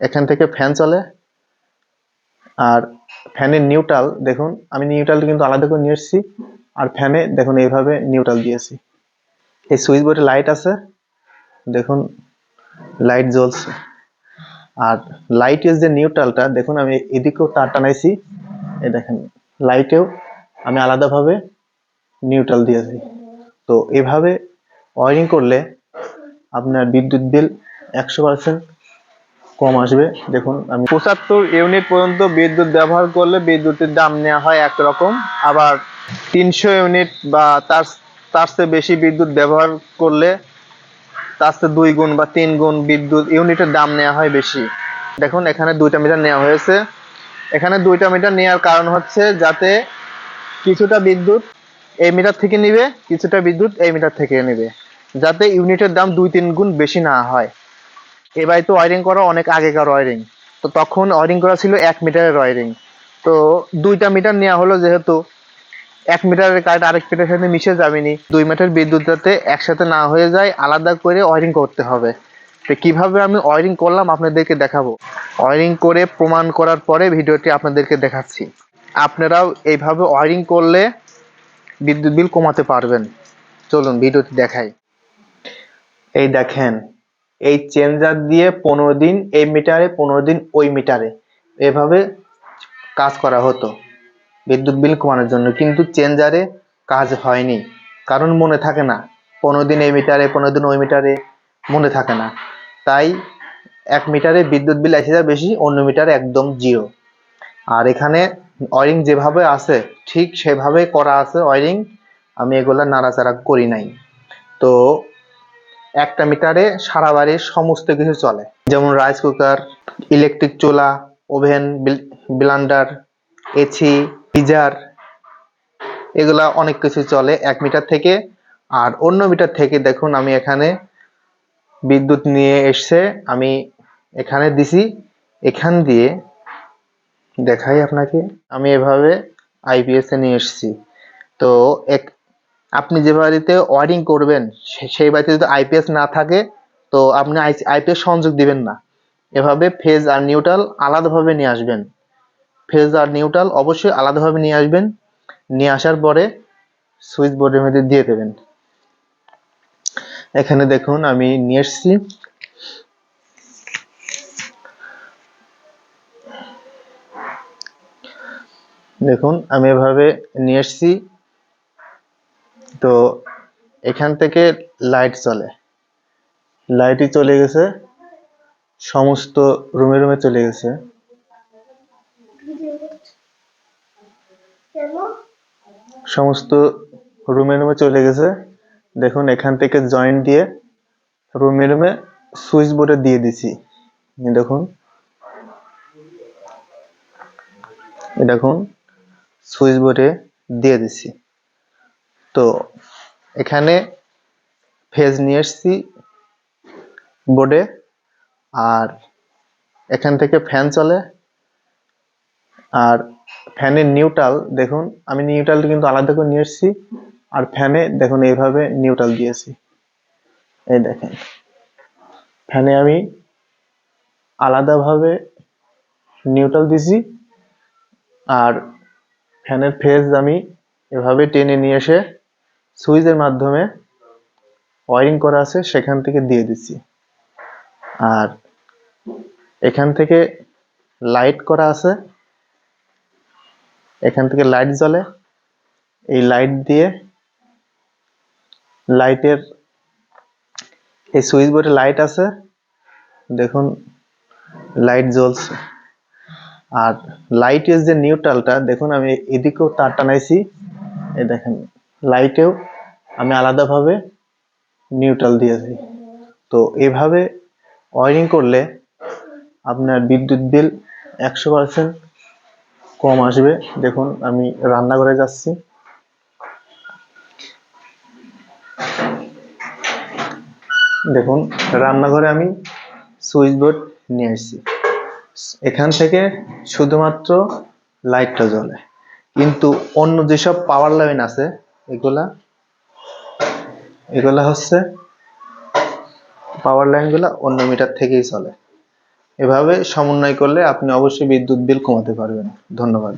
এখান থেকে ফ্যান চলে। আর ফ্যানের নিউট্রাল দেখুন, আমি নিউট্রাল কিন্তু আলাদা করে নিয়ে এসেছি। আর ফ্যানে দেখুন, এইভাবে নিউট্রাল দিয়েছি। এই সুইচ বোর্ডে লাইট আছে। দেখুন লাইট জ্বলছে। আর লাইটের যে নিউট্রালটা দেখুন, আমি এদিকেও তার টানাইছি। এই দেখেন লাইটেও আমি আলাদাভাবে নিউট্রাল দিয়েছি। তো এভাবে ওয়ারিং করলে আপনার বিদ্যুৎ বিল একশো পার্সেন্ট কম আসবে। দেখুন, আমি পঁচাত্তর ইউনিট পর্যন্ত বিদ্যুৎ ব্যবহার করলে বিদ্যুতের দাম নেওয়া হয় একরকম। আবার তিনশো ইউনিট বা তার তার চেয়ে বেশি বিদ্যুৎ ব্যবহার করলে তার চেয়ে দুই গুণ বা তিন গুণ বিদ্যুৎ ইউনিটের দাম নেওয়া হয় বেশি। দেখুন, এখানে দুইটা মিটার নেওয়া হয়েছে। এখানে দুইটা মিটার নেওয়ার কারণ হচ্ছে যাতে কিছুটা বিদ্যুৎ এই মিটার থেকে নিবে, কিছুটা বিদ্যুৎ এই মিটার থেকে নেবে, যাতে ইউনিটের দাম দুই তিন গুণ বেশি না হয়। এবার তো ওয়ারিং করা অনেক আগেকার ওয়ারিং তো তখন ওয়ারিং করা ছিল এক মিটারের ওয়ারিং তো দুইটা মিটার নেওয়া হলো যেহেতু, এক মিটারের কারেন্ট আরেক মিটারের সাথে মিশে যাবেনি। দুই মিটার বিদ্যুৎ যাতে একসাথে না হয়ে যায়, আলাদা করে ওয়ারিং করতে হবে। তো কীভাবে আমি ওয়ারিং করলাম আপনাদেরকে দেখাবো। ওয়ারিং করে প্রমাণ করার পরে ভিডিওটি আপনাদেরকে দেখাচ্ছি। আপনারাও এইভাবে ওয়ারিং করলে বিদ্যুৎ বিল কমাতে পারবেন। চলুন ভিডিওটি দেখাই। এই দেখেন এই চেঞ্জার দিয়ে পনেরো দিন, এই মিটারে পনেরো দিন, ওই মিটারে এভাবে কাজ করা হতো, বিদ্যুৎ বিল কমানোর জন্য। কিন্তু চেঞ্জারে কাজ হয়নি, কারণ মনে থাকে না, পনেরো দিন এই মিটারে পনেরো দিন ওই মিটারে মনে থাকে না। তাই এক মিটারে বিদ্যুৎ বিল এক হাজার বেশি, অন্য মিটারে একদম জিরো আর এখানে ওয়ারিং যেভাবে আছে, ঠিক সেভাবে করা আছে ওয়ারিং, আমি এগুলা নাড়াচাড়া করি নাই। তো একটা মিটারে সারা বাড়ির সমস্ত কিছু চলে। যেমন রাইস কুকার ইলেকট্রিক চুলা ওভেন ব্লান্ডার এসি গিজার এগুলা অনেক কিছু চলে এক মিটার থেকে। আর অন্য মিটার থেকে দেখুন আমি এখানে বিদ্যুৎ নিয়ে এসছে, আমি এখানে দিছি। এখান দিয়ে দেখাই আপনাকে, আমি এভাবে আইপিএস নিয়ে এসেছি। তো এক আপনি যে বাড়িতে ওয়ারিং করবেন সেই বাড়িতে যদি আইপিএস না থাকে, তো আপনি আইপিএস সংযোগ দিবেন না। এভাবে ফেজ আর নিউট্রাল আলাদাভাবে নিয়ে আসবেন। ফেজ আর নিউট্রাল অবশ্যই আলাদাভাবে নিয়ে আসবেন। নিয়ে আসার পরে সুইচ বোর্ডের মধ্যে দিয়ে দেবেন। এখানে দেখুন, আমি নিয়ে এসেছি। দেখুন, আমি এভাবে নিয়ে এসেছি। তো এখান থেকে লাইট চলে। লাইটই চলে গেছে। সমস্ত রুমে রুমে চলে গেছে। সমস্ত রুমে রুমে চলে গেছে। দেখুন, এখান থেকে জয়েন্ট দিয়ে রুমে রুমে সুইচ বোর্ডে দিয়ে দিছি। দেখুন। দেখুন সুইচ বোর্ডে দিয়ে দিছি। তো এখানে ফেজ নিয়ে এসছি বোর্ডে আর এখান থেকে ফ্যান চলে। আর ফ্যানের নিউট্রাল দেখুন, আমি নিউট্রাল কিন্তু আলাদা করে নিয়ে এসেছি, আর ফ্যানে দেখুন, এইভাবে নিউট্রাল দিয়েছি। এই দেখেন ফ্যানে আমি আলাদাভাবে নিউট্রাল দিছি আর ফ্যানের ফেজ আমি এভাবে টেনে নিয়ে এসে সুইচের মাধ্যমে ওয়ারিং করা আছে, সেখান থেকে দিয়ে দিচ্ছি। আর এখান থেকে লাইট করা আছে। এখান থেকে লাইট জ্বলে। এই লাইট দিয়ে লাইটের এই সুইচ বোর্ডে লাইট আছে। দেখুন, লাইট জ্বলছে। আর লাইটের যে নিউট্রালটা, দেখুন আমি এদিকেও তার টানাইছি। এই দেখেন, লাইটেও আমি আলাদাভাবে নিউট্রাল দিয়েছি তো এভাবে ওয়ারিং করলে আপনার বিদ্যুৎ বিল একশো পার্সেন্ট কম আসবে। দেখুন, আমি রান্নাঘরে যাচ্ছি। দেখুন, রান্নাঘরে আমি সুইচ বোর্ড নিয়ে এসেছি এখান থেকে শুধুমাত্র লাইটটা জ্বলে। কিন্তু অন্য যেসব পাওয়ার লাইন আছে, এগুলা এগুলা হচ্ছে পাওয়ার লাইনগুলো অন্য মিটার থেকেই চলে। এভাবে সমন্বয় করলে আপনি অবশ্যই বিদ্যুৎ বিল কমাতে পারবেন। ধন্যবাদ।